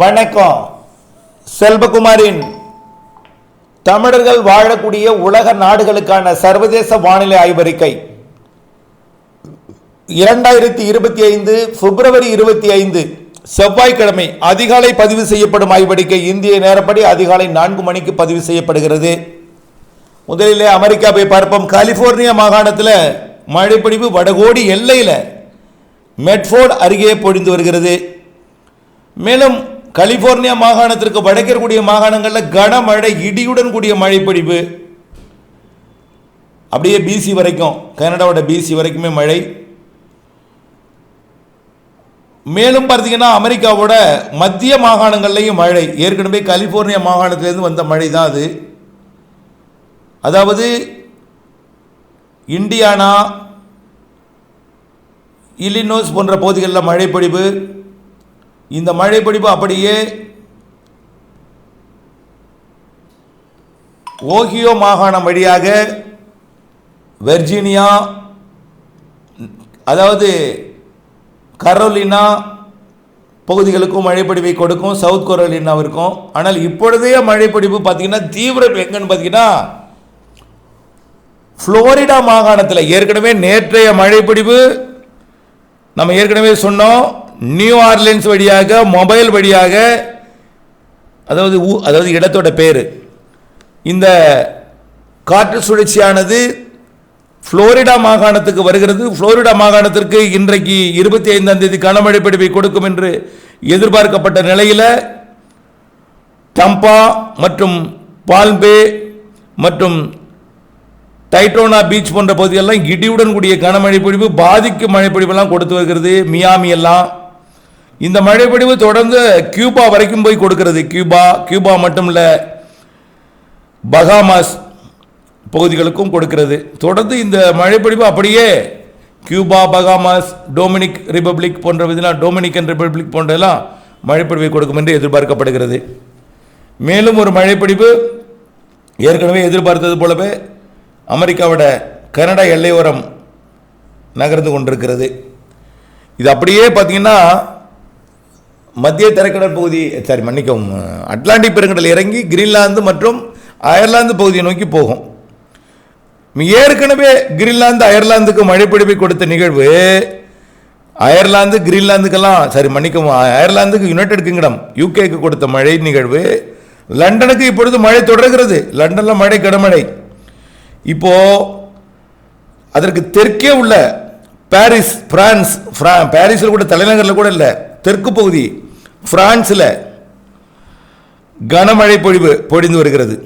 வணக்கம். செல்வகுமாரின் தமிழர்கள் வாழக்கூடிய உலக நாடுகளுக்கான சர்வதேச வானிலை ஆய்வறிக்கை. இரண்டாயிரத்தி இருபத்தி ஐந்து பிப்ரவரி இருபத்தி ஐந்து செவ்வாய்க்கிழமை அதிகாலை பதிவு செய்யப்படும் ஆய்வறிக்கை இந்திய நேரப்படி அதிகாலை நான்கு மணிக்கு பதிவு செய்யப்படுகிறது. முதலிலே அமெரிக்காவை பார்ப்போம். கலிபோர்னியா மாகாணத்தில் மழைப்பொழிவு வடகோடி எல்லையில் மெட்ஃபோர்ட் அருகே பொழிந்து வருகிறது. மேலும் கலிபோர்னியா மாகாணத்திற்கு வடக்கே மாகாணங்களில் கனமழை இடியுடன் கூடிய மழைப்பொழிவு. அப்படியே பிசி வரைக்கும் கனடாவோட பிசி வரைக்குமே மழை. மேலும் பார்த்தீங்கன்னா அமெரிக்காவோட மத்திய மாகாணங்கள்லையும் மழை. ஏற்கனவே கலிபோர்னியா மாகாணத்திலேருந்து வந்த மழை தான் அது. அதாவது இண்டியானா இல்லினோஸ் போன்ற பகுதிகளில் மழைப்பொழிவு. இந்த மழைப்பொழிவு அப்படியே ஓஹியோ மாகாணம் வழியாக வெர்ஜீனியா அதாவது கரோலினா பகுதிகளுக்கும் மழைப்பொழிவை கொடுக்கும் சவுத் கரோலினாவிற்கும். ஆனால் இப்பொழுதைய மழைப்பிடிப்பு பார்த்தீங்கன்னா தீவிரம் எங்கன்னு பார்த்தீங்கன்னா ஃப்ளோரிடா மாகாணத்தில் ஏற்கனவே நேற்றைய மழைப்பொழிவு நம்ம ஏற்கனவே சொன்னோம். நியூ ஆர்லின்ஸ் வழியாக மொபைல் வழியாக அதாவது ஊ- அதாவது இடத்தோட பேர். இந்த காற்று சுழற்சியானது புளோரிடா மாகாணத்துக்கு வருகிறது. புளோரிடா மாகாணத்திற்கு இன்றைக்கு இருபத்தி ஐந்தாம் தேதி கனமழை பிடிப்பை கொடுக்கும் என்று எதிர்பார்க்கப்பட்ட நிலையில் டம்பா மற்றும் பால்பே மற்றும் டைட்டோனா பீச் போன்ற பகுதிகளெல்லாம் இடியுடன் கூடிய கனமழை பொழிவு பாதிக்கும் மழை பொழிவெல்லாம் கொடுத்து வருகிறது. மியாமி எல்லாம் இந்த மழைப்பொழிவு தொடர்ந்து கியூபா வரைக்கும் போய் கொடுக்கிறது. கியூபா கியூபா மட்டும் இல்லை பகாமாஸ் பகுதிகளுக்கும் கொடுக்கிறது. தொடர்ந்து இந்த மழைப்பொழிவு அப்படியே கியூபா பகாமாஸ் டொமினிக் ரிபப்ளிக் போன்ற இதெல்லாம் டொமினிக்கன் ரிபப்ளிக் போன்றெல்லாம் மழைப்பொழிவை கொடுக்கும் என்று எதிர்பார்க்கப்படுகிறது. மேலும் ஒரு மழைப்பிடிப்பு ஏற்கனவே எதிர்பார்த்தது போலவே அமெரிக்காவோட கனடா எல்லையோரம் நகர்ந்து கொண்டிருக்கிறது. இது அப்படியே பார்த்தீங்கன்னா மத்திய தரைக்கடல் பகுதி சாரி மன்னிக்கவும் அட்லாண்டிக் பெருங்கடல் இறங்கி கிரீன்லாந்து மற்றும் அயர்லாந்து பகுதியை நோக்கி போகும். ஏற்கனவே கிரீன்லாந்து அயர்லாந்துக்கு மழைப்பிடிப்பை கொடுத்த நிகழ்வு அயர்லாந்து கிரீன்லாந்துக்கெல்லாம் சரி மன்னிக்கவும் அயர்லாந்துக்கு யுனைடெட் கிங்டம் யூகேக்கு கொடுத்த மழை நிகழ்வு லண்டனுக்கு இப்பொழுது மழை தொடர்கிறது. லண்டனில் மழை கடமழை இப்போ அதற்கு தெற்கே உள்ள பாரிஸ் பிரான்ஸ் பாரிஸில் கூட தலைநகரில் கூட இல்லை தெற்கு பகுதி பிரான்ஸில் கனமழை பொழிவு பொழிந்து வருகிறது.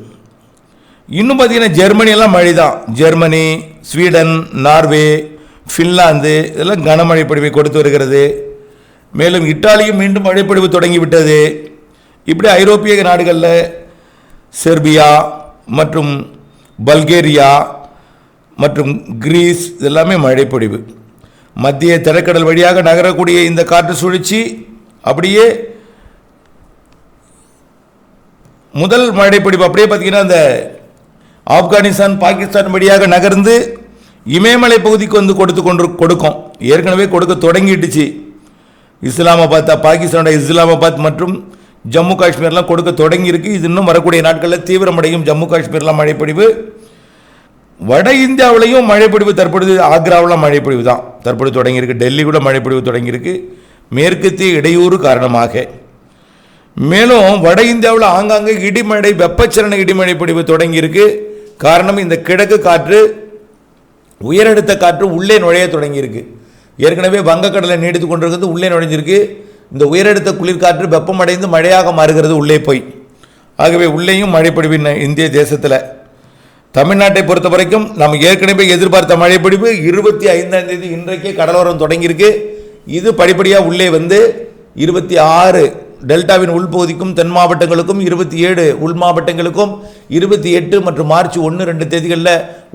இன்னும் பார்த்தீங்கன்னா ஜெர்மனியெல்லாம் மழை தான் ஜெர்மனி ஸ்வீடன் நார்வே ஃபின்லாந்து இதெல்லாம் கனமழை பொழிவை கொடுத்து வருகிறது. மேலும் இட்டாலியும் மீண்டும் மழைப்பொழிவு தொடங்கிவிட்டது. இப்படி ஐரோப்பிய நாடுகளில் செர்பியா மற்றும் பல்கேரியா மற்றும் கிரீஸ் இதெல்லாமே மழைப்பொழிவு மத்திய திரைக்கடல் வழியாக நகரக்கூடிய இந்த காற்று சுழற்சி அப்படியே முதல் மழைப்பிடிப்பு அப்படியே பார்த்தீங்கன்னா அந்த ஆப்கானிஸ்தான் பாகிஸ்தான் வழியாக நகர்ந்து இமயமலை பகுதிக்கு வந்து கொடுத்து கொண்டு கொடுக்கும். ஏற்கனவே கொடுக்க தொடங்கிடுச்சு இஸ்லாமாபாத் பாகிஸ்தானோட இஸ்லாமாபாத் மற்றும் ஜம்மு காஷ்மீர்லாம் கொடுக்க தொடங்கியிருக்கு. இது இன்னும் வரக்கூடிய நாட்களில் தீவிரமடையும் ஜம்மு காஷ்மீர்லாம் மழைப்பொழிவு வட இந்தியாவிலையும் மழைப்பொழிவு தற்பொழுது ஆக்ராவில் மழைப்பொழிவு தான். தற்பொழுது தொடங்கியிருக்கு. டெல்லி கூட மழைப்பொழிவு தொடங்கியிருக்கு. மேற்கத்திய இடையூறு காரணமாக. மேலும் வட இந்தியாவில் ஆங்காங்கே இடிமழை வெப்பச்சலன இடிமழை பொழிவு தொடங்கியிருக்கு. காரணம் இந்த கிழக்கு காற்று உயரடுத்த காற்று உள்ளே நுழைய தொடங்கியிருக்கு. ஏற்கனவே வங்கக்கடலை நீடித்து கொண்டிருக்கிறது உள்ளே நுழைஞ்சிருக்கு. இந்த உயரடுத்த குளிர்காற்று வெப்பமடைந்து மழையாக மாறுகிறது உள்ளே போய். ஆகவே உள்ளேயும் மழைப்பொழிவு இந்திய தேசத்தில். தமிழ்நாட்டை பொறுத்த வரைக்கும் நம்ம ஏற்கனவே எதிர்பார்த்த மழைப்பொழிவு இருபத்தி ஐந்தாம் தேதி இன்றைக்கே கடலோரம் தொடங்கியிருக்கு. இது படிப்படியாக உள்ளே வந்து இருபத்தி ஆறு டெல்டாவின் உள்பகுதிக்கும் தென் மாவட்டங்களுக்கும் இருபத்தி ஏழு உள் மாவட்டங்களுக்கும் இருபத்தி எட்டு மற்றும் மார்ச் ஒன்று ரெண்டு தேதிகளில்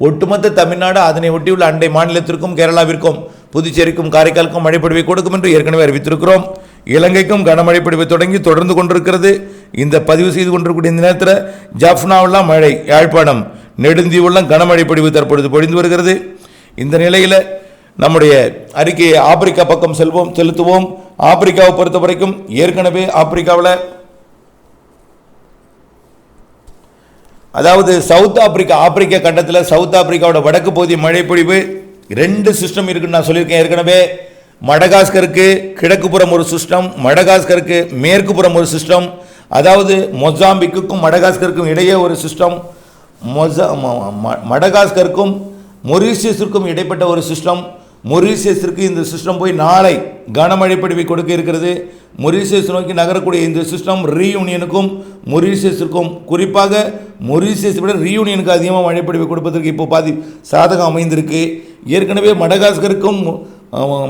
ஒட்டுமொத்த தமிழ்நாடு அதனை ஒட்டியுள்ள அண்டை மாநிலத்திற்கும் கேரளாவிற்கும் புதுச்சேரிக்கும் காரைக்காலுக்கும் மழைப்பொழிவை கொடுக்கும் என்று ஏற்கனவே அறிவித்திருக்கிறோம். இலங்கைக்கும் கனமழை பொழிவு தொடங்கி தொடர்ந்து கொண்டிருக்கிறது. இந்த பதிவு செய்து கொண்டிருக்கூடிய இந்த நேரத்தில் ஜாஃப்னாவெல்லாம் மழை யாழ்ப்பாணம் நெடுந்தீவுள்ளம் கனமழை பொழிவு தற்பொழுது பொழிந்து வருகிறது. இந்த நிலையில் நம்முடைய அறிக்கையை ஆப்பிரிக்கா பக்கம் செல்வோம் செலுத்துவோம். ஆப்பிரிக்காவை பொறுத்த வரைக்கும் ஏற்கனவே ஆப்பிரிக்காவில் அதாவது சவுத் ஆப்பிரிக்கா ஆப்பிரிக்கா கண்டத்தில் சவுத் ஆப்பிரிக்காவோட வடக்கு பகுதி மழைப்பொழிவு ரெண்டு சிஸ்டம் இருக்குன்னு நான் சொல்லியிருக்கேன். ஏற்கனவே மடகாஸ்கருக்கு கிழக்கு புறம் ஒரு சிஸ்டம் மடகாஸ்கருக்கு மேற்கு புறம் ஒரு சிஸ்டம் அதாவது மொசாம்பிக்குக்கும் மடகாஸ்கருக்கும் இடையே ஒரு சிஸ்டம் மொசா மடகாஸ்கருக்கும் மொரீசியஸிற்கும் இடைப்பட்ட ஒரு சிஸ்டம் மொரீசியஸிற்கு இந்த சிஸ்டம் போய் நாளை கனமழை படிவை கொடுக்க இருக்கிறது. மொரீசியஸ் நோக்கி நகரக்கூடிய இந்த சிஸ்டம் ரீயூனியனுக்கும் மொரீசியஸிற்கும் குறிப்பாக மொரீசியஸ் விட ரீயூனியனுக்கு அதிகமாக மழைப்படிவை கொடுப்பதற்கு இப்போ பாதி சாதகம் அமைந்திருக்கு. ஏற்கனவே மடகாஸ்கருக்கும்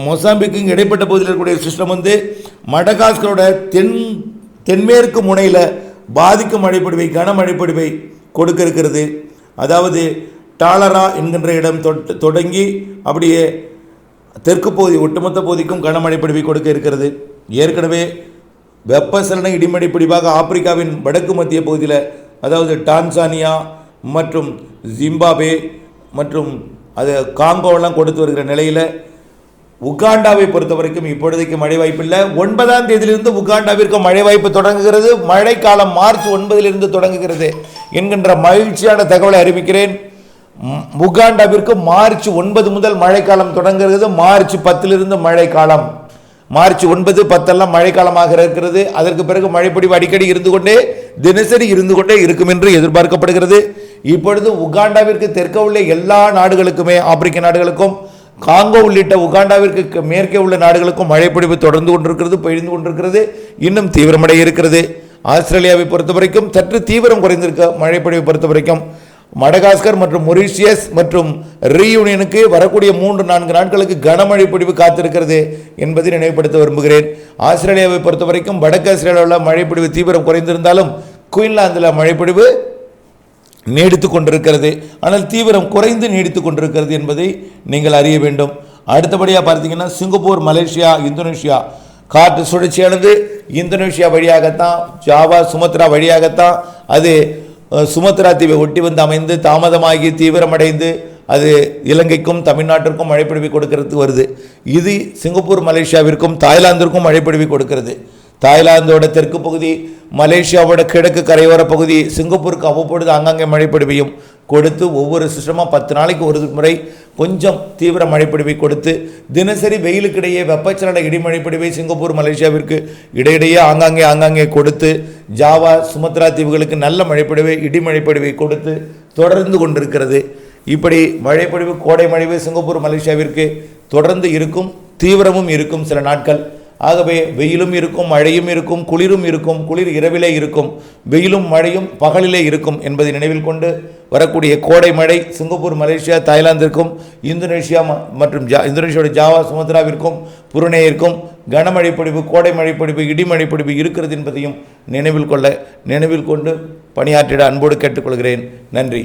மொசாம்பிக்கும் இடைப்பட்ட பகுதியில் இருக்கக்கூடிய சிஸ்டம் வந்து மடகாஸ்கரோட தென் தென்மேற்கு முனையில் பாதிக்கும் மழைப்பொழிவை கனமழைப்பொழிவை கொடுக்க இருக்கிறது. அதாவது டாலரா என்கின்ற இடம் தொட்டு தொடங்கி அப்படியே தெற்கு பகுதி ஒட்டுமொத்த பகுதிக்கும் கனமழை பிடிவை கொடுக்க இருக்கிறது. ஏற்கனவே வெப்பசலன இடிமடை பிடிவாக ஆப்பிரிக்காவின் வடக்கு மத்திய பகுதியில் அதாவது டான்சானியா மற்றும் ஜிம்பாபே மற்றும் அது காங்கோவெல்லாம் கொடுத்து வருகிற நிலையில் உகாண்டாவை பொறுத்த வரைக்கும் இப்பொழுதைக்கு மழை வாய்ப்பு இல்லை ஒன்பதாம் தேதியிலிருந்து உகாண்டாவிற்கு மழை வாய்ப்பு தொடங்குகிறது. மழைக்காலம் மார்ச் ஒன்பதிலிருந்து தொடங்குகிறது என்கின்ற மகிழ்ச்சியான தகவலை அறிவிக்கிறேன். உகாண்டாவிற்கு மார்ச் ஒன்பது முதல் மழைக்காலம் தொடங்குகிறது. மார்ச் பத்திலிருந்து மழைக்காலம். மார்ச் ஒன்பது பத்தெல்லாம் மழைக்காலமாக இருக்கிறது. அதற்கு பிறகு மழைப்பொடிவு அடிக்கடி இருந்து கொண்டே தினசரி இருந்து கொண்டே இருக்கும் என்று எதிர்பார்க்கப்படுகிறது. இப்பொழுது உகாண்டாவிற்கு தெற்க உள்ள எல்லா நாடுகளுக்குமே ஆப்பிரிக்க நாடுகளுக்கும் காங்கோ உள்ளிட்ட உகாண்டாவிற்கு மேற்கே உள்ள நாடுகளுக்கும் மழைப்பொழிவு தொடர்ந்து கொண்டிருக்கிறது பெய்து கொண்டிருக்கிறது. இன்னும் தீவிரமடைய இருக்கிறது. ஆஸ்திரேலியாவை பொறுத்த வரைக்கும் சற்று தீவிரம் குறைந்திருக்க மழைப்பொழிவை பொறுத்த வரைக்கும் மடகாஸ்கர் மற்றும் மொரீஷியஸ் மற்றும் ரீயூனியனுக்கு வரக்கூடிய மூன்று நான்கு நாட்களுக்கு கனமழை பிடிப்பு காத்திருக்கிறது என்பதை நினைவுபடுத்த விரும்புகிறேன். ஆஸ்திரேலியாவை பொறுத்த வரைக்கும் வடக்கு ஆஸ்திரேலியாவில் மழைப்பிடிவு தீவிரம் குறைந்திருந்தாலும் குயின்லாந்தில் மழைப்பிடிவு நீடித்து கொண்டிருக்கிறது. ஆனால் தீவிரம் குறைந்து நீடித்து கொண்டிருக்கிறது என்பதை நீங்கள் அறிய வேண்டும். அடுத்தபடியாக பார்த்தீங்கன்னா சிங்கப்பூர் மலேசியா இந்தோனேஷியா காற்று சுழற்சியானது. இந்தோனேஷியா வழியாகத்தான் ஜாவா சுமத்ரா வழியாகத்தான் அது சுமத்ரா தீவை ஒட்டி வந்து அமைந்து தாமதமாகி தீவிரமடைந்து அது இலங்கைக்கும் தமிழ்நாட்டிற்கும் மழைப்பிடிவு கொடுக்கிறது வருது. இது சிங்கப்பூர் மலேசியாவிற்கும் தாய்லாந்திற்கும் மழைப்பிடிவு கொடுக்கிறது. தாய்லாந்தோட தெற்கு பகுதி மலேசியாவோட கிழக்கு கரையோர பகுதி சிங்கப்பூருக்கு அவ்வப்பொழுது அங்கங்கே மழைப்பொழிவையும் கொடுத்து ஒவ்வொரு சிஸ்டமாக பத்து நாளைக்கு ஒரு முறை கொஞ்சம் தீவிர மழைப்பிடிவை கொடுத்து தினசரி வெயிலுக்கிடையே வெப்பச்சலன இடிமழைப்பிடிவை சிங்கப்பூர் மலேசியாவிற்கு இடையிடையே ஆங்காங்கே ஆங்காங்கே கொடுத்து ஜாவா சுமத்ரா தீவுகளுக்கு நல்ல மழைப்பிடிவை இடிமழைப்பிடிவை கொடுத்து தொடர்ந்து கொண்டிருக்கிறது. இப்படி மழைப்பொழிவு கோடை மழைவு சிங்கப்பூர் மலேசியாவிற்கு தொடர்ந்து இருக்கும் தீவிரமும் இருக்கும் சில நாட்கள். ஆகவே வெயிலும் இருக்கும் மழையும் இருக்கும் குளிரும் இருக்கும் குளிர் இரவிலே இருக்கும் வெயிலும் மழையும் பகலிலே இருக்கும் என்பதை நினைவில் கொண்டு வரக்கூடிய கோடை மழை சிங்கப்பூர் மலேசியா தாய்லாந்திற்கும் இந்தோனேஷியா ம- மற்றும் ஜா இந்தோனேஷியாவோட ஜாவா சுமத்ராவிற்கும் புருனேயிற்கும் கனமழை பொழிவு கோடை மழை பொழிவு இடிமழை பொழிவு இருக்கிறது என்பதையும் நினைவில் கொள்ள நினைவில் கொண்டு பணியாற்றிட அன்போடு கேட்டுக்கொள்கிறேன். நன்றி.